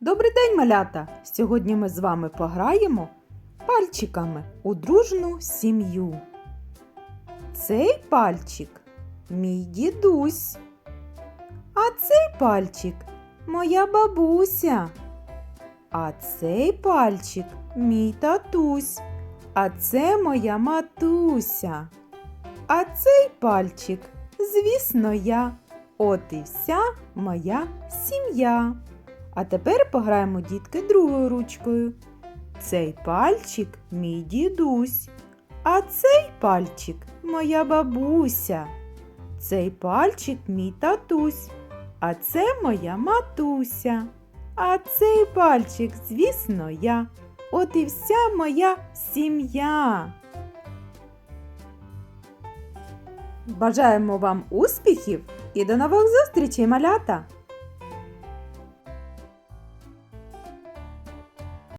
Добрий день, малята! Сьогодні ми з вами пограємо пальчиками у дружну сім'ю. Цей пальчик мій дідусь, а цей пальчик моя бабуся. А цей пальчик мій татусь, а це моя матуся. А цей пальчик, звісно, я. От і вся моя сім'я. А тепер пограємо дітки другою ручкою. Цей пальчик мій дідусь, а цей пальчик моя бабуся. Цей пальчик мій татусь, а це моя матуся. А цей пальчик, звісно, я. От і вся моя сім'я. Бажаємо вам успіхів і до нових зустрічей, малята!